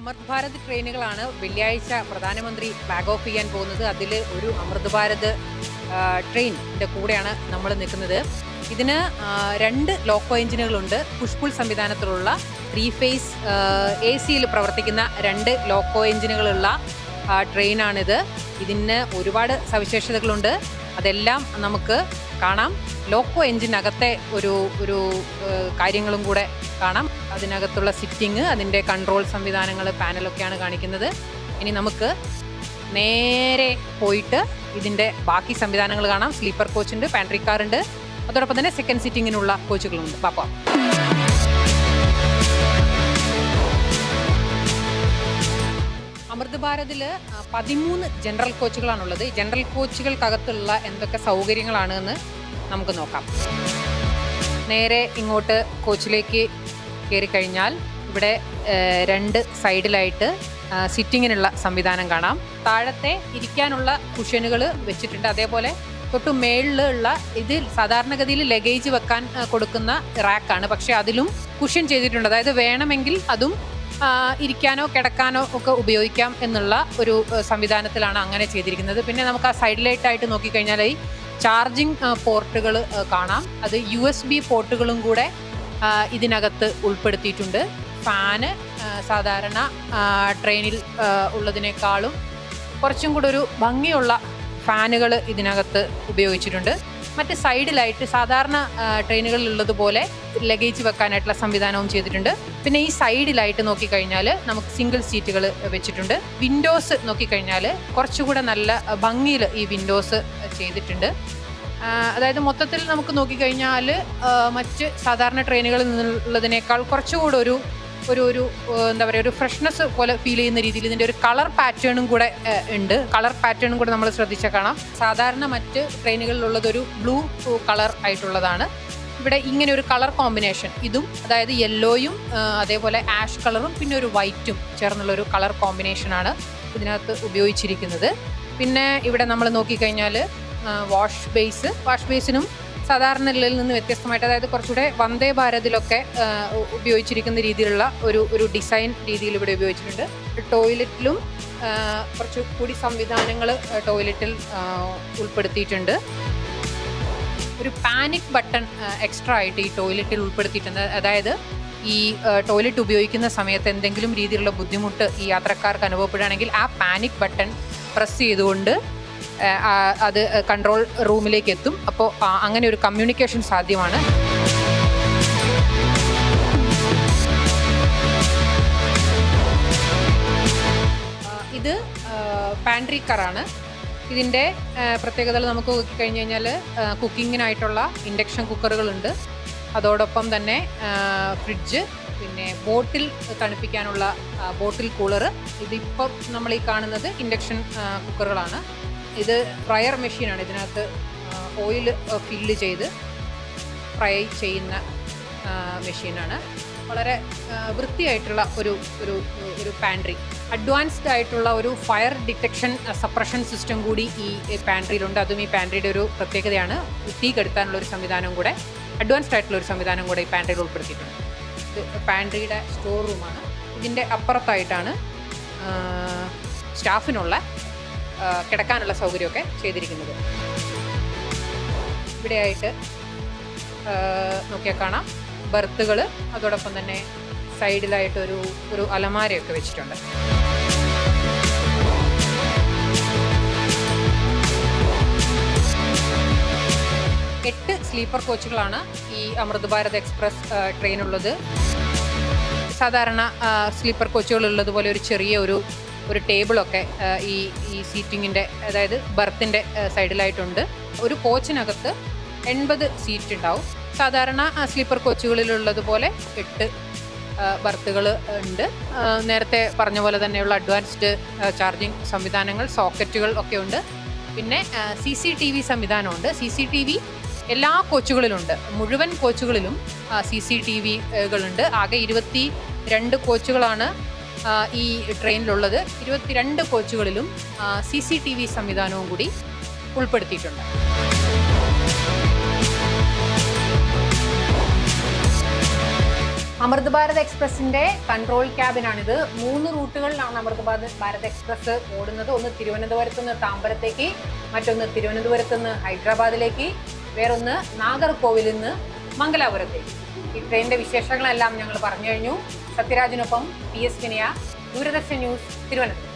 അമൃത് ഭാരത് ട്രെയിനുകളാണ് വെള്ളിയാഴ്ച പ്രധാനമന്ത്രി flag off ചെയ്യാൻ പോകുന്നത്. അതിൽ ഒരു അമൃത് ഭാരത് ട്രെയിനിന്റെ കൂടെയാണ് നമ്മൾ നിൽക്കുന്നത്. ഇതിന് രണ്ട് ലോക്കോ എഞ്ചിനുകളുണ്ട് പുഷ്പുൾ സംവിധാനത്തിലുള്ള ത്രീ ഫേസ് എ സിയിൽ പ്രവർത്തിക്കുന്ന രണ്ട് ലോക്കോ എഞ്ചിനുകളുള്ള ട്രെയിനാണിത് ഇതിന് ഒരുപാട് സവിശേഷതകളുണ്ട്. അതെല്ലാം നമുക്ക് കാണാം. ലോക്കോ എഞ്ചിനകത്തെ ഒരു ഒരു കാര്യങ്ങളും കൂടെ കാണാം. അതിനകത്തുള്ള സിറ്റിങ് അതിന്റെ കൺട്രോൾ സംവിധാനങ്ങൾ പാനലൊക്കെയാണ് കാണിക്കുന്നത്. ഇനി നമുക്ക് നേരെ പോയിട്ട് ഇതിന്റെ ബാക്കി സംവിധാനങ്ങൾ കാണാം. സ്ലീപ്പർ കോച്ചുണ്ട് പാൻട്രി കാർ ഉണ്ട് അതോടൊപ്പം തന്നെ സെക്കൻഡ് സിറ്റിങ്ങിനുള്ള കോച്ചുകളുണ്ട്. പാപ്പ അമൃത് ഭാരതിൽ പതിമൂന്ന് ജനറൽ കോച്ചുകളാണുള്ളത്. ഈ ജനറൽ കോച്ചുകൾക്കകത്തുള്ള എന്തൊക്കെ സൗകര്യങ്ങളാണ് എന്ന് നമുക്ക് നോക്കാം. നേരെ ഇങ്ങോട്ട് കോച്ചിലേക്ക് കയറി കഴിഞ്ഞാൽ ഇവിടെ രണ്ട് സൈഡിലായിട്ട് സിറ്റിങ്ങിനുള്ള സംവിധാനം കാണാം. താഴത്തെ ഇരിക്കാനുള്ള കുഷനുകൾ വെച്ചിട്ടുണ്ട്. അതേപോലെ തൊട്ട് മേളിലുള്ള ഇത് സാധാരണഗതിയിൽ ലഗേജ് വെക്കാൻ കൊടുക്കുന്ന റാക്കാണ്. പക്ഷേ അതിലും കുഷൻ ചെയ്തിട്ടുണ്ട്. അതായത് വേണമെങ്കിൽ അതും ഇരിക്കാനോ കിടക്കാനോ ഒക്കെ ഉപയോഗിക്കാം എന്നുള്ള ഒരു സംവിധാനത്തിലാണ് അങ്ങനെ ചെയ്തിരിക്കുന്നത്. പിന്നെ നമുക്ക് ആ സൈഡിലായിട്ടായിട്ട് നോക്കിക്കഴിഞ്ഞാൽ ഈ ചാർജിങ് പോർട്ടുകൾ കാണാം. അത് യു എസ് ബി പോർട്ടുകളും കൂടെ ഇതിനകത്ത് ഉൾപ്പെടുത്തിയിട്ടുണ്ട്. ഫാന് സാധാരണ ട്രെയിനിൽ ഉള്ളതിനേക്കാളും കുറച്ചും കൂടെ ഒരു ഭംഗിയുള്ള ഫാനുകൾ ഇതിനകത്ത് ഉപയോഗിച്ചിട്ടുണ്ട്. മറ്റ് സൈഡിലായിട്ട് സാധാരണ ട്രെയിനുകളിൽ ഉള്ളതുപോലെ ലഗേജ് വെക്കാനായിട്ടുള്ള സംവിധാനവും ചെയ്തിട്ടുണ്ട്. പിന്നെ ഈ സൈഡിലായിട്ട് നോക്കിക്കഴിഞ്ഞാൽ നമുക്ക് സിംഗിൾ സീറ്റുകൾ വെച്ചിട്ടുണ്ട്. വിൻഡോസ് നോക്കിക്കഴിഞ്ഞാൽ കുറച്ചുകൂടെ നല്ല ഭംഗിയിൽ ഈ വിൻഡോസ് ചെയ്തിട്ടുണ്ട്. അതായത് മൊത്തത്തിൽ നമുക്ക് നോക്കിക്കഴിഞ്ഞാൽ മറ്റ് സാധാരണ ട്രെയിനുകളിൽ നിന്നുള്ളതിനേക്കാൾ കുറച്ചുകൂടെ ഒരു ഒരു ഒരു എന്താ പറയുക ഒരു ഫ്രഷ്നെസ് പോലെ ഫീൽ ചെയ്യുന്ന രീതിയിൽ ഇതിന്റെ ഒരു കളർ പാറ്റേണും കൂടെ ഉണ്ട്. കളർ പാറ്റേണും കൂടെ നമ്മൾ ശ്രദ്ധിച്ചാൽ കാണാം. സാധാരണ മറ്റ് ട്രെയിനുകളിലുള്ളതൊരു ബ്ലൂ കളർ ആയിട്ടുള്ളതാണ്. ഇവിടെ ഇങ്ങനെ ഒരു കളർ കോമ്പിനേഷൻ ഇതും അതായത് യെല്ലോയും അതേപോലെ ആഷ് കളറും പിന്നെ ഒരു വൈറ്റും ചേർന്നുള്ള ഒരു കളർ കോമ്പിനേഷനാണ് ഇതിനകത്ത് ഉപയോഗിച്ചിരിക്കുന്നത്. പിന്നെ ഇവിടെ നമ്മൾ നോക്കിക്കഴിഞ്ഞാൽ വാഷ് ബേസ് വാഷ് ബേസിനും സാധാരണയിൽ നിന്ന് വ്യത്യസ്തമായിട്ട് അതായത് കുറച്ചുകൂടെ വന്ദേ ഭാരതിലൊക്കെ ഉപയോഗിച്ചിരിക്കുന്ന രീതിയിലുള്ള ഒരു ഒരു ഡിസൈൻ രീതിയിൽ ഇവിടെ ഉപയോഗിച്ചിട്ടുണ്ട്. ടോയ്ലറ്റിലും കുറച്ച് കൂടി സംവിധാനങ്ങൾ ടോയ്ലറ്റിൽ ഉൾപ്പെടുത്തിയിട്ടുണ്ട്. ഒരു പാനിക് ബട്ടൺ എക്സ്ട്രാ ആയിട്ട് ഈ ടോയ്ലറ്റിൽ ഉൾപ്പെടുത്തിയിട്ടുണ്ട്. അതായത് ഈ ടോയ്ലറ്റ് ഉപയോഗിക്കുന്ന സമയത്ത് എന്തെങ്കിലും രീതിയിലുള്ള ബുദ്ധിമുട്ട് ഈ യാത്രക്കാർക്ക് അനുഭവപ്പെടുകയാണെങ്കിൽ ആ പാനിക് ബട്ടൺ പ്രസ് ചെയ്തുകൊണ്ട് അത് കൺട്രോൾ റൂമിലേക്ക് എത്തും അപ്പോൾ അങ്ങനെ ഒരു കമ്മ്യൂണിക്കേഷൻ സാധ്യമാണ്. ഇത് പാൻട്രി കാറാണ് ഇതിന്റെ പ്രത്യേകതകൾ നമുക്ക് നോക്കിക്കഴിഞ്ഞ് കഴിഞ്ഞാൽ കുക്കിങ്ങിനായിട്ടുള്ള ഇൻഡക്ഷൻ കുക്കറുകളുണ്ട് അതോടൊപ്പം തന്നെ ഫ്രിഡ്ജ് പിന്നെ ബോട്ടിൽ തണുപ്പിക്കാനുള്ള ബോട്ടിൽ കൂളർ ഇതിപ്പം നമ്മൾ ഈ കാണുന്നത് ഇൻഡക്ഷൻ കുക്കറുകളാണ് ഇത് ഫ്രയർ മെഷീനാണ്. ഇതിനകത്ത് ഓയിൽ ഫില്ല് ചെയ്ത് ഫ്രൈ ചെയ്യുന്ന മെഷീനാണ്. വളരെ വൃത്തിയായിട്ടുള്ള ഒരു ഒരു ഒരു പാൻട്രി അഡ്വാൻസ്ഡ് ആയിട്ടുള്ള ഒരു ഫയർ ഡിറ്റക്ഷൻ സപ്രഷൻ സിസ്റ്റം കൂടി ഈ പാൻട്രിയിലുണ്ട് അതും ഈ പാൻട്രിയുടെ ഒരു പ്രത്യേകതയാണ്. തീ കെടുത്താനുള്ള ഒരു സംവിധാനം കൂടെ അഡ്വാൻസ്ഡ് ആയിട്ടുള്ള ഒരു സംവിധാനം കൂടെ ഈ പാൻട്രിയിൽ ഉൾപ്പെടുത്തിയിട്ടുണ്ട്. ഇത് പാൻട്രിയുടെ സ്റ്റോർ റൂമാണ് ഇതിന്റെ അപ്പുറത്തായിട്ടാണ് സ്റ്റാഫിനുള്ള കിടക്കാനുള്ള സൗകര്യമൊക്കെ ചെയ്തിരിക്കുന്നത്. ഇവിടെയായിട്ട് നോക്കിയാൽ കാണാം. ബർത്തുകൾ അതോടൊപ്പം തന്നെ സൈഡിലായിട്ട് ഒരു അലമാരയൊക്കെ വെച്ചിട്ടുണ്ട്. എട്ട് സ്ലീപ്പർ കോച്ചുകളാണ് ഈ അമൃത് ഭാരത് എക്സ്പ്രസ് ട്രെയിനുള്ളത്. സാധാരണ സ്ലീപ്പർ കോച്ചുകൾ ഉള്ളതുപോലെ ഒരു ചെറിയ ഒരു ഒരു ടേബിളൊക്കെ ഈ ഈ സീറ്റിങ്ങിന്റെ അതായത് ബർത്തിന്റെ സൈഡിലായിട്ടുണ്ട്. ഒരു കോച്ചിനകത്ത് എൺപത് സീറ്റ് ഉണ്ടാവും സാധാരണ സ്ലീപ്പർ കോച്ചുകളിലുള്ളതുപോലെ എട്ട് ബർത്തുകൾ ഉണ്ട്. നേരത്തെ പറഞ്ഞ പോലെ തന്നെയുള്ള അഡ്വാൻസ്ഡ് ചാർജിങ് സംവിധാനങ്ങൾ സോക്കറ്റുകൾ ഒക്കെ ഉണ്ട്. പിന്നെ സി സി ടി വി സംവിധാനമുണ്ട്. സി സി ടി വി എല്ലാ കോച്ചുകളിലുണ്ട്. മുഴുവൻ കോച്ചുകളിലും സി സി ടി വികളുണ്ട് ആകെ ഇരുപത്തി രണ്ട് കോച്ചുകളാണ് ഈ ട്രെയിനിലുള്ളത് ഇരുപത്തിരണ്ട് കോച്ചുകളിലും സി സി ടി വി സംവിധാനവും കൂടി ഉൾപ്പെടുത്തിയിട്ടുണ്ട്. അമൃത് ഭാരത് എക്സ്പ്രസിന്റെ കൺട്രോൾ ക്യാബിനാണിത്. മൂന്ന് റൂട്ടുകളിലാണ് അമൃത് ഭാരത് ഭാരത് എക്സ്പ്രസ് ഓടുന്നത്. ഒന്ന് തിരുവനന്തപുരത്ത് നിന്ന് താമ്പരത്തേക്ക് മറ്റൊന്ന് തിരുവനന്തപുരത്ത് നിന്ന് ഹൈദരാബാദിലേക്ക് വേറൊന്ന് നാഗർകോവിലിൽ നിന്ന് മംഗലാപുരത്തേക്ക്. ഈ ട്രെയിനിന്റെ വിശേഷങ്ങളെല്ലാം ഞങ്ങൾ പറഞ്ഞു കഴിഞ്ഞു. സത്യരാജിനൊപ്പം പി എസ് വിനയ ദൂരദർശൻ ന്യൂസ് തിരുവനന്തപുരം.